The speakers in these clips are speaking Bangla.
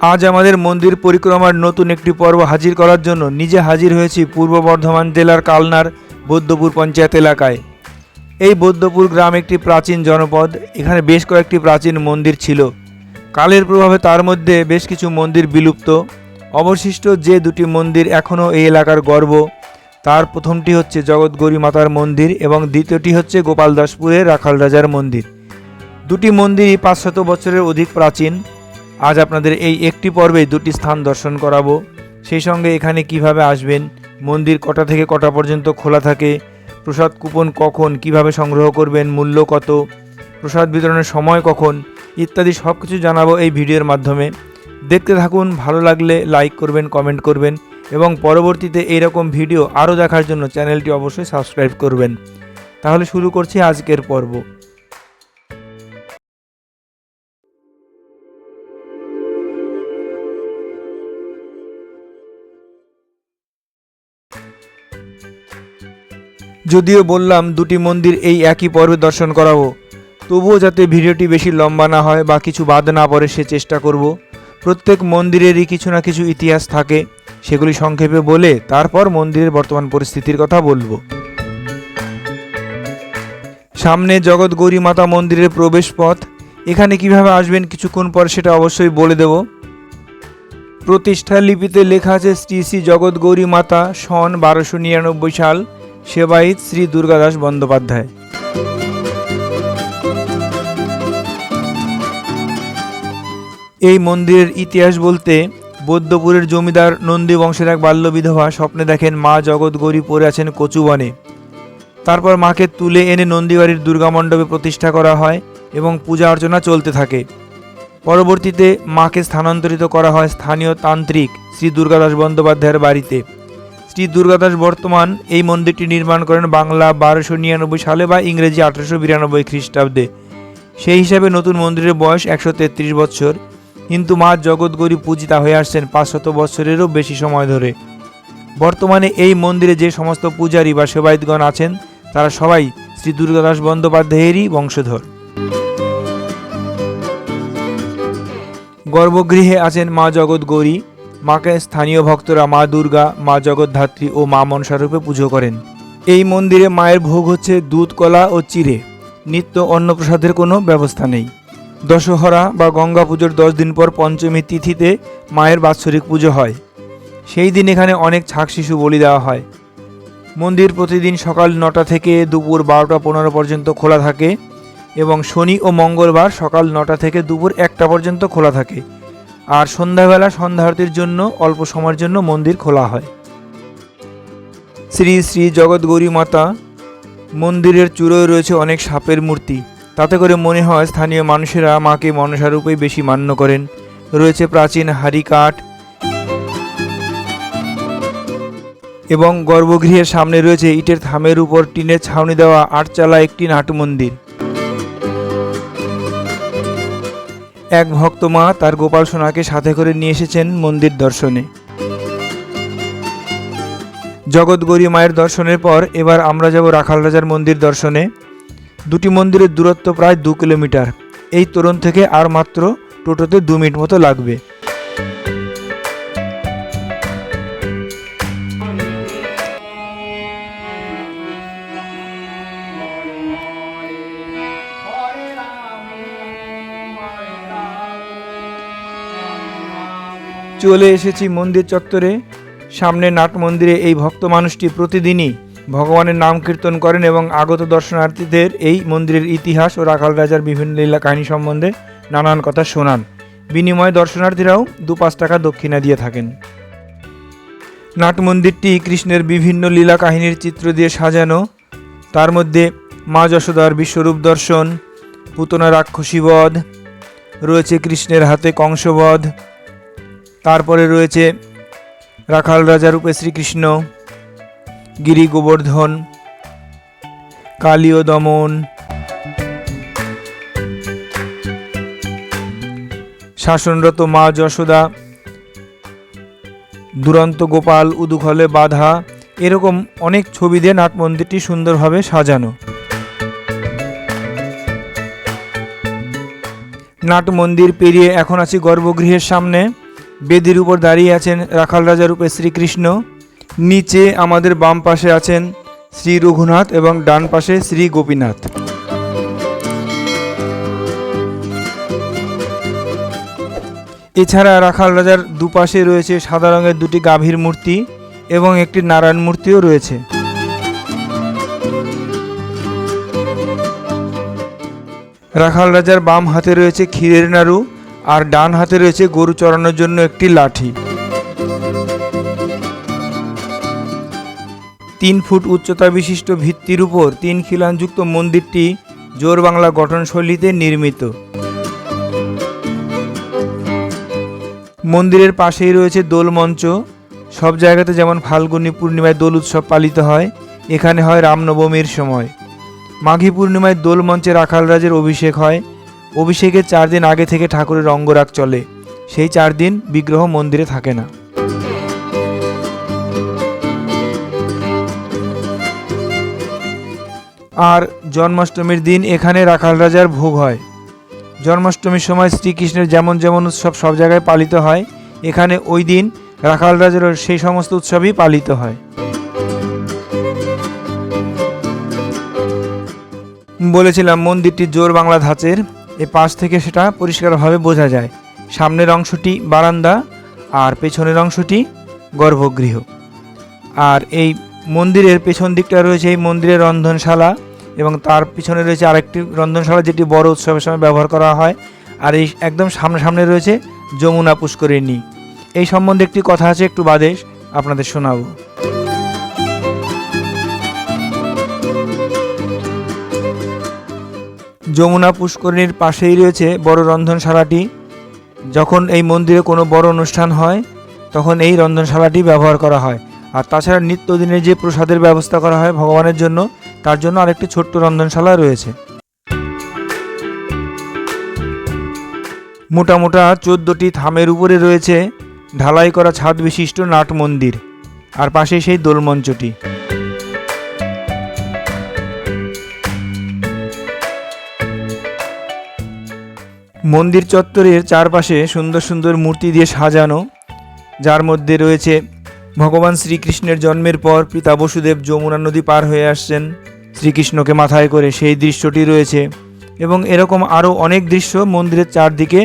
আজ আমাদের মন্দির পরিক্রমার নতুন একটি পর্ব হাজির করার জন্য নিজে হাজির হয়েছি পূর্ব বর্ধমান জেলার কালনার বৌদ্ধপুর পঞ্চায়েত এলাকায়। এই বৌদ্ধপুর গ্রাম একটি প্রাচীন জনপদ, এখানে বেশ কয়েকটি প্রাচীন মন্দির ছিল। কালের প্রভাবে তার মধ্যে বেশ কিছু মন্দির বিলুপ্ত। অবশিষ্ট যে দুটি মন্দির এখনও এই এলাকার গর্ব, তার প্রথমটি হচ্ছে জগৎগৌরী মাতার মন্দির এবং দ্বিতীয়টি হচ্ছে গোপালদাসপুরের রাখাল রাজার মন্দির। দুটি মন্দিরই পাঁচশত বছরের অধিক প্রাচীন। আজ আপনাদের এই একটি পর্বে দুটি স্থান দর্শন করাবো। সেই সঙ্গে এখানে কীভাবে আসবেন, মন্দির কটা থেকে কটা পর্যন্ত খোলা থাকে, প্রসাদ কুপন কখন কীভাবে সংগ্রহ করবেন, মূল্য কত, প্রসাদ বিতরণের সময় কখন, ইত্যাদি সব কিছু জানাব এই ভিডিওর মাধ্যমে। দেখতে থাকুন, ভালো লাগলে লাইক করবেন, কমেন্ট করবেন এবং পরবর্তীতে এইরকম ভিডিও আরও দেখার জন্য চ্যানেলটি অবশ্যই সাবস্ক্রাইব করবেন। তাহলে শুরু করছি আজকের পর্ব। যদিও বললাম দুটি মন্দির এই একই পর্বে দর্শন করাবো, তবুও যাতে ভিডিওটি বেশি লম্বা না হয় বা কিছু বাদ না পড়ে সে চেষ্টা করব। প্রত্যেক মন্দিরেরই কিছু না কিছু ইতিহাস থাকে, সেগুলি সংক্ষেপে বলে তারপর মন্দিরের বর্তমান পরিস্থিতির কথা বলব। সামনে জগৎ গৌরী মাতা মন্দিরের প্রবেশ পথ, এখানে কীভাবে আসবেন কিছুক্ষণ পর সেটা অবশ্যই বলে দেব। প্রতিষ্ঠা লিপিতে লেখা আছে শ্রী শ্রী জগৎ গৌরী মাতা সন বারোশো নিরানব্বই সাল সেবায়িত শ্রী দুর্গাদাস বন্দ্যোপাধ্যায়। এই মন্দিরের ইতিহাস বলতে বৌদ্ধপুরের জমিদার নন্দী বংশের এক বাল্য বিধবা স্বপ্নে দেখেন মা জগৎ গৌরী পড়ে আছেন কচুবনে তারপর মাকে তুলে এনে নন্দীবাড়ির দুর্গা মণ্ডপে প্রতিষ্ঠা করা হয় এবং পূজা অর্চনা চলতে থাকে। পরবর্তীতে মাকে স্থানান্তরিত করা হয় স্থানীয় তান্ত্রিক শ্রী দুর্গাদাস বন্দ্যোপাধ্যায়ের বাড়িতে। শ্রী দুর্গাদাস বর্তমান এই মন্দিরটি নির্মাণ করেন বাংলা বারোশো নিরানব্বই সালে বা ইংরেজি আঠারোশো বিরানব্বই খ্রিস্টাব্দে। সেই হিসাবে নতুন মন্দিরের বয়স একশো তেত্রিশ বছর। কিন্তু মা জগৎগৌরী পূজিতা হয়ে আসছেন পাঁচশত বছরেরও বেশি সময় ধরে। বর্তমানে এই মন্দিরে যে সমস্ত পূজারী বা সেবায়তগণ আছেন, তারা সবাই শ্রী দুর্গাদাস বন্দ্যোপাধ্যায়েরই বংশধর। গর্ভগৃহে আছেন মা জগৎ গৌরী মাকে স্থানীয় ভক্তরা মা দুর্গা, মা জগদ্ধাত্রী ও মা মনসারূপে পুজো করেন। এই মন্দিরে মায়ের ভোগ হচ্ছে দুধ, কলা ও চিড়ে। নিত্য অন্নপ্রসাদের কোনো ব্যবস্থা নেই। দশহরা বা গঙ্গা পুজোর দশ দিন পর পঞ্চমী তিথিতে মায়ের বাৎসরিক পুজো হয়। সেই দিন এখানে অনেক ছাক শিশু বলি দেওয়া হয়। মন্দির প্রতিদিন সকাল নটা থেকে দুপুর বারোটা পনেরো পর্যন্ত খোলা থাকে এবং শনি ও মঙ্গলবার সকাল নটা থেকে দুপুর একটা পর্যন্ত খোলা থাকে। আর সন্ধ্যাবেলা সন্ধ্যারতির জন্য, অল্প সময়ের জন্য মন্দির খোলা হয়। শ্রী শ্রী জগৎগৌরী মাতা, মন্দিরের চূড়োয় রয়েছে অনেক সাপের মূর্তি। তাতে করে মনে হয় স্থানীয় মানুষেরা মাকে মনসারূপেই বেশি মান্য করেন। রয়েছে প্রাচীন হাড়ি কাঠ এবং গর্ভগৃহের সামনে রয়েছে ইটের থামের উপর টিনের ছাউনি দেওয়া আটচালা একটি নাটু এক ভক্ত মা তার গোপাল সোনাকে সাথে করে নিয়ে এসেছেন মন্দির দর্শনে। জগৎগৌরী মায়ের দর্শনের পর এবার আমরা যাব রাখাল রাজার মন্দির দর্শনে। দুটি মন্দিরের দূরত্ব প্রায় দু কিলোমিটার। এই তোরণ থেকে আর মাত্র টোটোতে দু মিনিট মতো লাগবে। চলে এসেছি মন্দির চত্বরে। সামনে নাট মন্দিরে এই ভক্ত মানুষটি প্রতিদিনই ভগবানের নাম কীর্তন করেন এবং আগত দর্শনার্থীদের এই মন্দিরের ইতিহাস ও রাখাল রাজার বিভিন্ন লীলা কাহিনী সম্বন্ধে নানান কথা শোনান। বিনিময়ে দর্শনার্থীরাও দু পাঁচ টাকা দক্ষিণা দিয়ে থাকেন। নাট মন্দিরটি কৃষ্ণের বিভিন্ন লীলা কাহিনীর চিত্র দিয়ে সাজানো। তার মধ্যে মা যশোদার বিশ্বরূপ দর্শন, পুতনা রাক্ষসীবধ রয়েছে কৃষ্ণের হাতে কংসবধ তারপরে রয়েছে রাখাল রাজা রূপে শ্রীকৃষ্ণ, গিরি গোবর্ধন, কালীয় দমন, শাসনরত মা যশোদা, দুরন্ত গোপাল উদুখলে বাধা, এরকম অনেক ছবি দিয়ে নাট মন্দিরটি সুন্দরভাবে সাজানো। নাট মন্দির পেরিয়ে এখন আছি গর্ভগৃহের সামনে। বেদির উপর দাঁড়িয়ে আছেন রাখাল রাজা রূপে শ্রীকৃষ্ণ। নিচে আমাদের বাম পাশে আছেন শ্রী রঘুনাথ এবং ডান পাশে শ্রী গোপীনাথ। এছাড়া রাখাল রাজার দুপাশে রয়েছে সাদা রঙের দুটি গাভীর মূর্তি এবং একটি নারায়ণ মূর্তিও রয়েছে। রাখাল রাজার বাম হাতে রয়েছে ক্ষীরের নাড়ু আর ডান হাতে রয়েছে গরু চড়ানোর জন্য একটি লাঠি। তিন ফুট উচ্চতা বিশিষ্ট ভিত্তির উপর তিন খিলানযুক্ত মন্দিরটি জোর বাংলা গঠনশৈলীতে নির্মিত। মন্দিরের পাশেই রয়েছে দোল মঞ্চ। সব জায়গাতে যেমন ফাল্গুনী পূর্ণিমায় দোল উৎসব পালিত হয়, এখানে হয় রামনবমীর সময়। মাঘী পূর্ণিমায় দোল মঞ্চে রাখালরাজের অভিষেক হয় অভিষেকের চার দিন আগে থেকে ঠাকুরের অঙ্গরাগ চলে। সেই চার দিন বিগ্রহ মন্দিরে থাকে না। আর জন্মাষ্টমীর দিন এখানে রাখাল রাজার ভোগ হয়। জন্মাষ্টমীর সময় শ্রীকৃষ্ণের যেমন যেমন উৎসব সব জায়গায় পালিত হয়, এখানে ওই দিন রাখাল রাজারও সেই সমস্ত উৎসবই পালিত হয়। বলেছিলাম মন্দিরটি জোর বাংলা ধাঁচের। এ পাশ থেকে সেটা পরিষ্কারভাবে বোঝা যায়। সামনের অংশটি বারান্দা আর পেছনের অংশটি গর্ভগৃহ। আর এই মন্দিরের পেছন দিকটা রয়েছে এই মন্দিরের রন্ধনশালা এবং তার পিছনে রয়েছে আরেকটি রন্ধনশালা যেটি বড় উৎসবের সময় ব্যবহার করা হয়। আর এই একদম সামনে সামনে রয়েছে যমুনা পুষ্করিণী। এই সম্বন্ধে একটি কথা আছে, একটু বাদেশ আপনাদের শোনাবো। যমুনা পুষ্করিণীর পাশেই রয়েছে বড় রন্ধনশালাটি। যখন এই মন্দিরে কোনো বড় অনুষ্ঠান হয়, তখন এই রন্ধনশালাটি ব্যবহার করা হয়। আর তাছাড়া নিত্যদিনে যে প্রসাদের ব্যবস্থা করা হয় ভগবানের জন্য, তার জন্য আরেকটি ছোট্ট রন্ধনশালা রয়েছে। মোটা মোটা চোদ্দটি থামের উপরে রয়েছে ঢালাই করা ছাদ বিশিষ্ট নাট মন্দির। আর পাশে সেই দোলমঞ্চটি। মন্দির চত্বরের চারপাশে সুন্দর সুন্দর মূর্তি দিয়ে সাজানো, যার মধ্যে রয়েছে ভগবান শ্রীকৃষ্ণের জন্মের পর পিতা বসুদেব যমুনা নদী পার হয়ে আসছেন, শ্রীকৃষ্ণকে মাথায় করে সেই দৃশ্যটি রয়েছে এবং এরকম আরও অনেক দৃশ্য মন্দিরের চারদিকে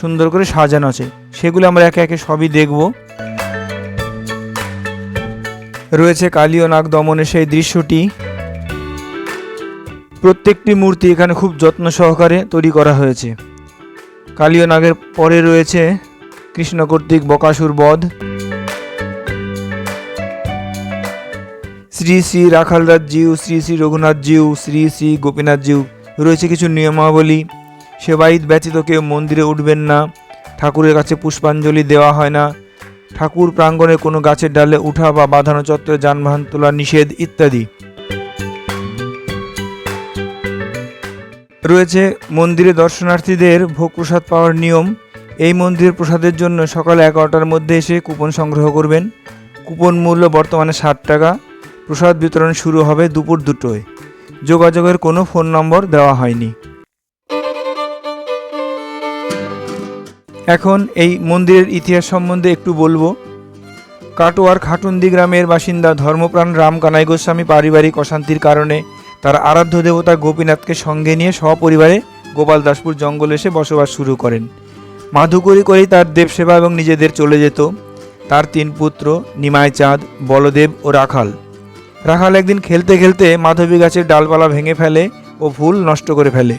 সুন্দর করে সাজানো আছে। সেগুলো আমরা একে একে সবই দেখব। রয়েছে কালীয় নাগ দমনের সেই দৃশ্যটি। প্রত্যেকটি মূর্তি এখানে খুব যত্ন সহকারে তৈরি করা হয়েছে। কালীয় নাগের পরে রয়েছে কৃষ্ণ কর্তৃক বকাসুর বধ। শ্রী শ্রী রাখালদাস জিউ, শ্রী শ্রী রঘুনাথ জিউ, শ্রী শ্রী গোপীনাথ জিউ রয়েছে কিছু নিয়মাবলী। সেবাইত ব্যতীত কেউ মন্দিরে উঠবেন না, ঠাকুরের কাছে পুষ্পাঞ্জলি দেওয়া হয় না, ঠাকুর প্রাঙ্গণে কোনো গাছের ডালে উঠা বা বাঁধানো চত্বরে যানবাহন তোলা নিষেধ ইত্যাদি। রয়েছে মন্দিরে দর্শনার্থীদের ভোগ প্রসাদ পাওয়ার নিয়ম। এই মন্দিরের প্রসাদের জন্য সকাল এগারোটার মধ্যে এসে কুপন সংগ্রহ করবেন। কুপন মূল্য বর্তমানে ষাট টাকা। প্রসাদ বিতরণ শুরু হবে দুপুর দুটোয়। যোগাযোগের কোনো ফোন নম্বর দেওয়া হয়নি। এখন এই মন্দিরের ইতিহাস সম্বন্ধে একটু বলব। কাটোয়ার খাটুন্দি গ্রামের বাসিন্দা ধর্মপ্রাণ রাম কানাই গোস্বামী পারিবারিক অশান্তির কারণে তার আরাধ্য দেবতা গোপীনাথকে সঙ্গে নিয়ে সপরিবারে গোপালদাসপুর জঙ্গল এসে বসবাস শুরু করেন। মাধুকরি করেই তার দেবসেবা এবং নিজেদের চলে যেত। তার তিন পুত্র নিমাই চাঁদ বলদেব ও রাখাল। রাখাল একদিন খেলতে খেলতে মাধবী গাছের ডালপালা ভেঙে ফেলে ও ফুল নষ্ট করে ফেলে।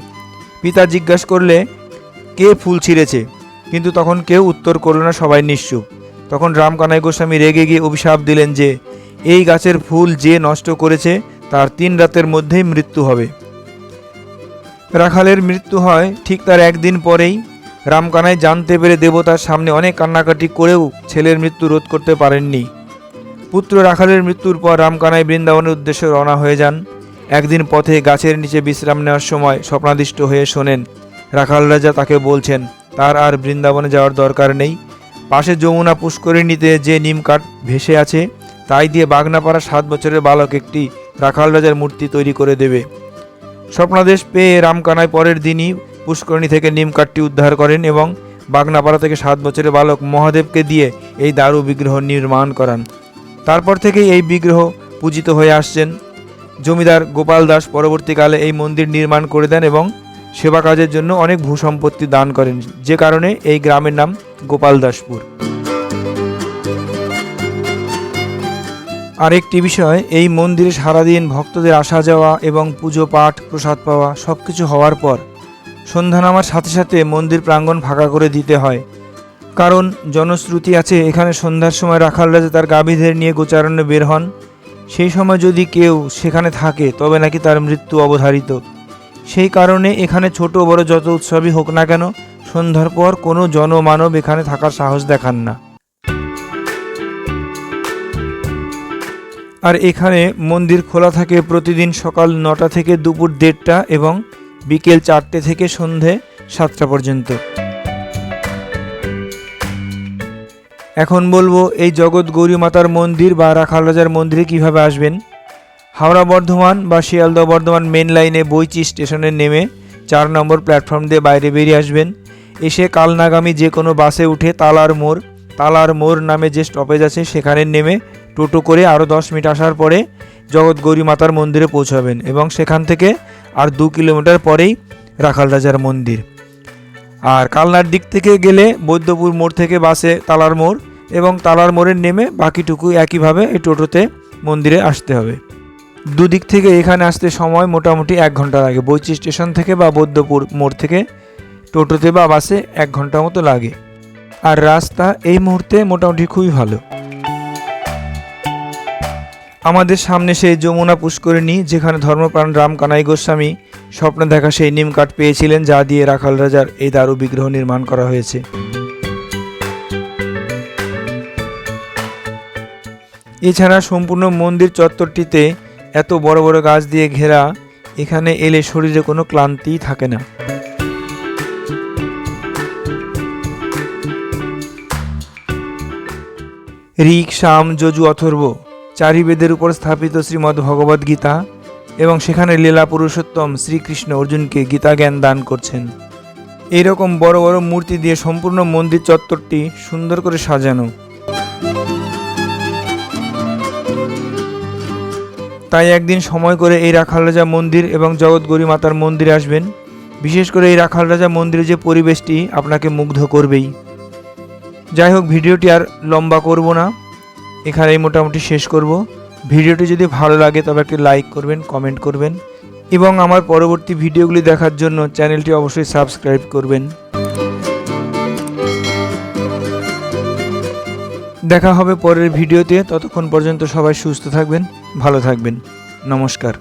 পিতা জিজ্ঞাসা করলে, কে ফুল ছিঁড়েছে? কিন্তু তখন কেউ উত্তর করল না, সবাই নিশ্চুপ। তখন রামকানাই গোস্বামী রেগে গিয়ে অভিশাপ দিলেন যে, এই গাছের ফুল যে নষ্ট করেছে তার তিন রাতের মধ্যেই মৃত্যু হবে। রাখালের মৃত্যু হয় ঠিক তার একদিন পরেই। রামকানাই জানতে পেরে দেবতার সামনে অনেক কান্নাকাটি করেও ছেলের মৃত্যু রোধ করতে পারেননি। পুত্র রাখালের মৃত্যুর পর রামকানাই বৃন্দাবনের উদ্দেশ্যে রওনা হয়ে যান। একদিন পথে গাছের নিচে বিশ্রাম নেওয়ার সময় স্বপ্নাদিষ্ট হয়ে শোনেন, রাখাল রাজা তাকে বলছেন, তার আর বৃন্দাবনে যাওয়ার দরকার নেই। পাশে যমুনা পুষ্করিণীতে যে নিম কাঠ ভেসে আছে, তাই দিয়ে বাগনাপাড়া সাত বছরের বালক একটি রাখাল রাজার মূর্তি তৈরি করে দেবে। স্বপ্নাদেশ পেয়ে রামকানায় পরের দিনই পুষ্করিণী থেকে নিম কাঠটি উদ্ধার করেন এবং বাগনাপাড়া থেকে সাত বছরের বালক মহাদেবকে দিয়ে এই দারু বিগ্রহ নির্মাণ করান। তারপর থেকেই এই বিগ্রহ পূজিত হয়ে আসছেন। জমিদার গোপাল দাস পরবর্তীকালে এই মন্দির নির্মাণ করে দেন এবং সেবা কাজের জন্য অনেক ভূসম্পত্তি দান করেন, যে কারণে এই গ্রামের নাম গোপাল দাসপুর। আরেকটি বিষয়, এই মন্দিরে সারাদিন ভক্তদের আসা যাওয়া এবং পুজো, পাঠ, প্রসাদ পাওয়া সব কিছু হওয়ার পর সন্ধ্যা নামার সাথে সাথে মন্দির প্রাঙ্গণ ফাঁকা করে দিতে হয়। কারণ জনশ্রুতি আছে, এখানে সন্ধ্যার সময় রাখাল রাজা তার গাভীদের নিয়ে গোচারণে বের হন, সেই সময় যদি কেউ সেখানে থাকে, তবে নাকি তার মৃত্যু অবধারিত। সেই কারণে এখানে ছোট বড় যত উৎসবই হোক না কেন, সন্ধ্যার পর কোনো জনমানব এখানে থাকার সাহস দেখান না। আর এখানে মন্দির খোলা থাকে প্রতিদিন সকাল নটা থেকে দুপুর দেড়টা এবং বিকেল চারটে থেকে সন্ধে সাতটা পর্যন্ত। এখন বলব, এই জগৎ গৌরী মাতার মন্দির বা রাখাল রাজার মন্দিরে কীভাবে আসবেন? হাওড়া বর্ধমান বা শিয়ালদহ বর্ধমান মেন লাইনে বইচি স্টেশনে নেমে চার নম্বর প্ল্যাটফর্ম দিয়ে বাইরে বেরিয়ে আসবেন। এসে কালনাগামী যে কোনো বাসে উঠে তালার মোড় তালার মোড় নামে যে স্টপেজ আছে সেখানে নেমে টোটো করে আরও দশ মিনিট আসার পরে জগৎ গৌরী মাতার মন্দিরে পৌঁছাবেন এবং সেখান থেকে আর দু কিলোমিটার পরেই রাখাল রাজার মন্দির। আর কালনার দিক থেকে গেলে বৈদ্যপুর মোড় থেকে বাসে তালার মোড় এবং তালার মোড়ে নেমে বাকিটুকু একইভাবে এই টোটোতে মন্দিরে আসতে হবে। দুদিক থেকে এখানে আসতে সময় মোটামুটি এক ঘণ্টা লাগে। বৈচি স্টেশন থেকে বা বৈদ্যপুর মোড় থেকে টোটোতে বা বাসে এক ঘণ্টা মতো লাগে। আর রাস্তা এই মুহূর্তে মোটামুটি খুবই ভালো। আমাদের সামনে সেই যমুনা পুষ্করিণী, যেখানে ধর্মপ্রাণ রাম কানাই গোস্বামী স্বপ্নে দেখা সেই নিম কাঠ পেয়েছিলেন, যা দিয়ে রাখাল রাজার এই দারু বিগ্রহ নির্মাণ করা হয়েছে। এছাড়া সম্পূর্ণ মন্দির চত্বরটিতে এত বড় বড় গাছ দিয়ে ঘেরা, এখানে এলে শরীরে কোনো ক্লান্তিই থাকে না। ঋক, শাম, যজু, অথর্ব চারি বেদের উপর স্থাপিত শ্রীমদ্ ভগবদ গীতা এবং সেখানে লীলা পুরুষোত্তম শ্রীকৃষ্ণ অর্জুনকে গীতা জ্ঞান দান করছেন। এইরকম বড় বড় মূর্তি দিয়ে সম্পূর্ণ মন্দির চত্বরটি সুন্দর করে সাজানো। তাই একদিন সময় করে এই রাখাল রাজা মন্দির এবং জগৎগৌরী মাতার মন্দিরে আসবেন। বিশেষ করে এই রাখাল রাজা মন্দিরে যে পরিবেশটি আপনাকে মুগ্ধ করবেই। যাই হোক, ভিডিওটি আর লম্বা করব না। এখানেই মোটামুটি শেষ করব। ভিডিওটি যদি ভালো লাগে তবে একটি লাইক করবেন কমেন্ট করবেন এবং আমার পরবর্তী ভিডিওগুলি দেখার জন্য চ্যানেলটি অবশ্যই সাবস্ক্রাইব করবেন। দেখা হবে পরের ভিডিওতে। ততক্ষণ পর্যন্ত সবাই সুস্থ থাকবেন, ভালো থাকবেন। নমস্কার।